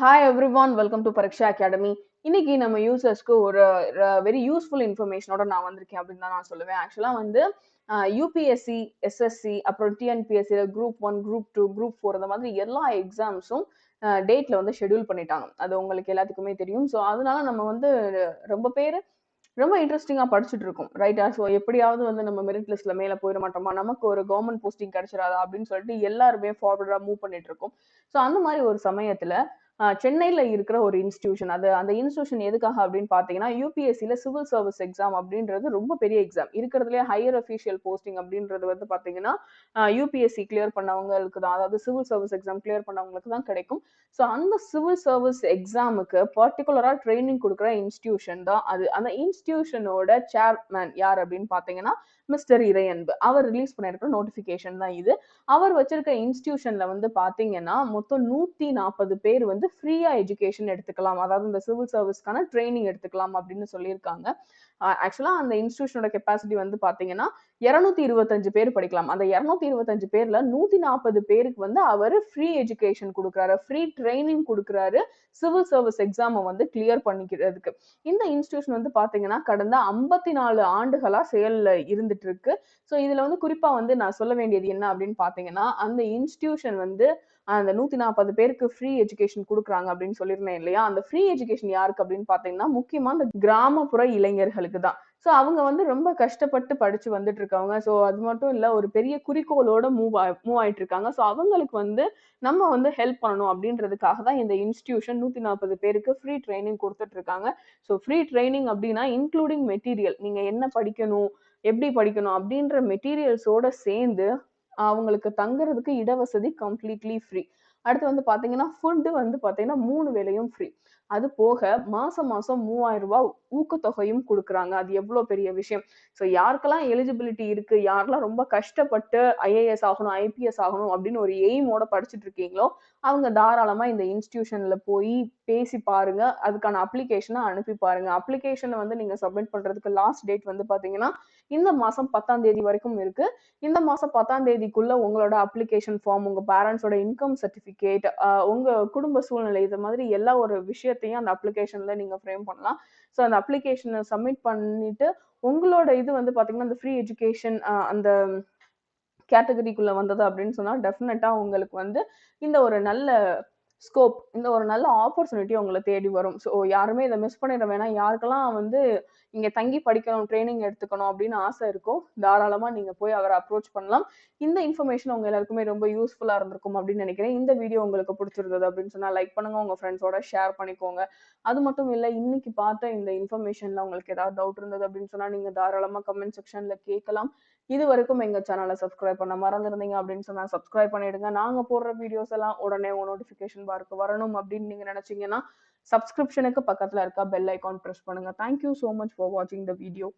Hi everyone welcome to Pariksha academy இன்னைக்கு நம்ம யூசர்ஸ்க்கு ஒரு வெரி யூஸ்ஃபுல் இன்ஃபர்மேஷனோட நான் வந்திருக்கேன் அப்படின்னு தான் நான் சொல்லுவேன். ஆக்சுவலாக வந்து யூபிஎஸ்சி எஸ்எஸ்சி அப்புறம் TNPSC group one group two group four அந்த மாதிரி எல்லா எக்ஸாம்ஸும் டேட்ல வந்து ஷெட்யூல் பண்ணிட்டாங்க. அது உங்களுக்கு எல்லாத்துக்குமே தெரியும். ஸோ அதனால நம்ம வந்து ரொம்ப பேர் ரொம்ப இன்ட்ரெஸ்டிங்காக படிச்சுட்டு இருக்கோம். ரைட்டா ஸோ எப்படியாவது வந்து நம்ம மெரிட் லிஸ்ட்ல மேலே போயிட மாட்டோமா? நமக்கு ஒரு கவர்மெண்ட் போஸ்டிங் கிடைச்சிடாதா? அப்படின்னு சொல்லிட்டு எல்லாருமே ஃபார்வர்டாக மூவ் பண்ணிட்டு இருக்கோம். ஸோ அந்த மாதிரி ஒரு சமயத்தில் சென்னையில் இருக்கிற ஒரு இன்ஸ்டியூஷன் அது அந்த இன்ஸ்டியூஷன் எதுக்காக அப்படின்னு பார்த்தீங்கன்னா யூபிஎஸ்சியில் சிவில் சர்வீஸ் எக்ஸாம் அப்படின்றது ரொம்ப பெரிய எக்ஸாம் இருக்கிறதுலே ஹையர் அஃபீஷியல் போஸ்டிங் அப்படின்றது வந்து பார்த்தீங்கன்னா யூபிஎஸ்சி கிளியர் பண்ணவங்களுக்கு தான் அதாவது சிவில் சர்வீஸ் எக்ஸாம் கிளியர் பண்ணவங்களுக்கு தான் கிடைக்கும். ஸோ அந்த சிவில் சர்வீஸ் எக்ஸாமுக்கு பர்டிகுலராக ட்ரைனிங் கொடுக்குற இன்ஸ்டியூஷன் தான் அது. அந்த இன்ஸ்டியூஷனோட சேர்மேன் யார் அப்படின்னு பார்த்தீங்கன்னா மிஸ்டர் இறையன்பு. அவர் ரிலீஸ் பண்ணியிருக்கிற நோட்டிஃபிகேஷன் தான் இது. அவர் வச்சிருக்க இன்ஸ்டியூஷனில் வந்து பார்த்தீங்கன்னா மொத்தம் நூற்றி நாற்பது பேர் வந்து ஃப்ரீயா எஜுகேஷன் எடுத்துக்கலாம். அதாவது இந்த சிவில் சர்வீஸ்க்கான ட்ரைனிங் எடுத்துக்கலாம் அப்படின்னு சொல்லியிருக்காங்க. ஆக்சுவலா அந்த இன்ஸ்டியூஷனோட கெப்பாசிட்டி வந்து பாத்தீங்கன்னா இருநூத்தி இருபத்தஞ்சு பேர் படிக்கலாம். அந்த இருநூத்தி இருபத்தஞ்சு பேர்ல நூத்தி நாற்பது பேருக்கு வந்து அவர் ஃப்ரீ எஜுகேஷன் கொடுக்குறாரு. ஃப்ரீ ட்ரைனிங் கொடுக்குறாரு. சிவில் சர்வீஸ் எக்ஸாமை வந்து கிளியர் பண்ணிக்கிறதுக்கு. இந்த இன்ஸ்டியூஷன் வந்து பாத்தீங்கன்னா கடந்த ஐம்பத்தி நாலு ஆண்டுகளா செயல்ல இருந்துட்டு இருக்கு ஸோ இதுல வந்து குறிப்பா வந்து நான் சொல்ல வேண்டியது என்ன அப்படின்னு பாத்தீங்கன்னா அந்த இன்ஸ்டியூஷன் வந்து அந்த நூத்தி நாற்பது பேருக்கு ஃப்ரீ எஜுகேஷன் கொடுக்குறாங்க அப்படின்னு சொல்லியிருந்தேன் இல்லையா? அந்த ஃப்ரீ எஜுகேஷன் யாருக்கு அப்படின்னு பாத்தீங்கன்னா முக்கியமா அந்த கிராமப்புற இளைஞர்களுக்கு தான். ஸோ அவங்க வந்து ரொம்ப கஷ்டப்பட்டு படிச்சு வந்துட்டு இருக்காங்க ஸோ அது மட்டும் இல்லை ஒரு பெரிய குறிக்கோளோட மூவ் ஆ மூவ் ஆயிட்டு இருக்காங்க ஸோ அவங்களுக்கு வந்து நம்ம வந்து ஹெல்ப் பண்ணணும் அப்படின்றதுக்காக தான் இந்த இன்ஸ்டியூஷன் நூத்தி நாற்பது பேருக்கு ஃப்ரீ ட்ரைனிங் கொடுத்துட்டு இருக்காங்க ஸோ ஃப்ரீ ட்ரைனிங் அப்படின்னா இன்க்ளூடிங் மெட்டீரியல் நீங்க என்ன படிக்கணும் எப்படி படிக்கணும் அப்படின்ற மெட்டீரியல்ஸோட சேர்ந்து அவங்களுக்கு தங்குறதுக்கு இடவசதி கம்ப்ளீட்லி ஃப்ரீ அடுத்து வந்து பார்த்தீங்கன்னா ஃபுட்டு வந்து பார்த்தீங்கன்னா மூணு வேலையும் ஃப்ரீ அது போக மாசம் மாசம் மூவாயிரம் ரூபாய் ஊக்கத்தொகையும் கொடுக்குறாங்க. அது எவ்வளோ பெரிய விஷயம்? ஸோ யாருக்கெல்லாம் எலிஜிபிலிட்டி இருக்கு? யாரெல்லாம் ரொம்ப கஷ்டப்பட்டு ஐஏஎஸ் ஆகணும் ஐபிஎஸ் ஆகணும் அப்படின்னு ஒரு எய்மோட படிச்சுட்டு இருக்கீங்களோ அவங்க தாராளமா இந்த இன்ஸ்டிடியூஷன்ல போய் பேசி பாருங்க. அதுக்கான அப்ளிகேஷனை அனுப்பி பாருங்க. அப்ளிகேஷனை வந்து நீங்க சப்மிட் பண்றதுக்கு லாஸ்ட் டேட் வந்து பாத்தீங்கன்னா இந்த மாசம் பத்தாம் தேதி வரைக்கும் இருக்கு. இந்த மாசம் பத்தாம் தேதிக்குள்ள உங்களோட அப்ளிகேஷன் ஃபார்ம் உங்க பேரண்ட்ஸோட இன்கம் சர்டிஃபிகேட் சர்டிஃபிகேட் உங்கள் குடும்ப சூழ்நிலை இது மாதிரி எல்லா ஒரு விஷயத்தையும் அந்த அப்ளிகேஷனில் நீங்கள் ஃப்ரேம் பண்ணலாம். ஸோ அந்த அப்ளிகேஷனை சப்மிட் பண்ணிவிட்டு உங்களோட இது வந்து பார்த்திங்கன்னா அந்த ஃப்ரீ எஜுகேஷன் அந்த கேட்டகரிக்குள்ளே வந்தது அப்படின்னு சொன்னால் டெஃபினட்டாக உங்களுக்கு வந்து இந்த ஒரு நல்ல ஸ்கோப் இந்த ஒரு நல்ல ஆப்பர்ச்சுனிட்டி உங்களை தேடி வரும். ஸோ யாருமே இதை மிஸ் பண்ணிட வேணாம். யாருக்கெல்லாம் வந்து இங்க தங்கி படிக்கணும் ட்ரைனிங் எடுத்துக்கணும் அப்படின்னு ஆசை இருக்கும் தாராளமா நீங்க போய் அவரை அப்ரோச் பண்ணலாம். இந்த இன்ஃபர்மேஷன் உங்க எல்லாருக்குமே ரொம்ப யூஸ்ஃபுல்லா இருந்திருக்கும் அப்படின்னு நினைக்கிறேன். இந்த வீடியோ உங்களுக்கு பிடிச்சிருந்தது அப்படின்னு சொன்னா லைக் பண்ணுங்க உங்க ஃப்ரெண்ட்ஸோட ஷேர் பண்ணிக்கோங்க. அது மட்டும் இல்ல இன்னைக்கு பார்த்த இந்த இன்ஃபர்மேஷன்ல உங்களுக்கு ஏதாவது டவுட் இருந்தது அப்படின்னு சொன்னா நீங்க தாராளமா கமெண்ட் செக்ஷன்ல கேட்கலாம். இது வரைக்கும் எங்க சேனலை சப்ஸ்கிரைப் பண்ண மறந்துருந்தீங்க அப்படின்னு சொன்னா சப்ஸ்கிரைப் பண்ணிடுங்க. நாங்க போடுற வீடியோஸ் எல்லாம் உடனே உங்க நோட்டிபிகேஷன் பார்க்கு வரணும் அப்படின்னு நீங்க நினைச்சீங்கன்னா சப்ஸ்கிரிப்ஷனுக்கு பக்கத்துல இருக்க பெல் ஐக்கான் ப்ரெஸ் பண்ணுங்க. Thank you so much for வாட்சிங் த வீடியோ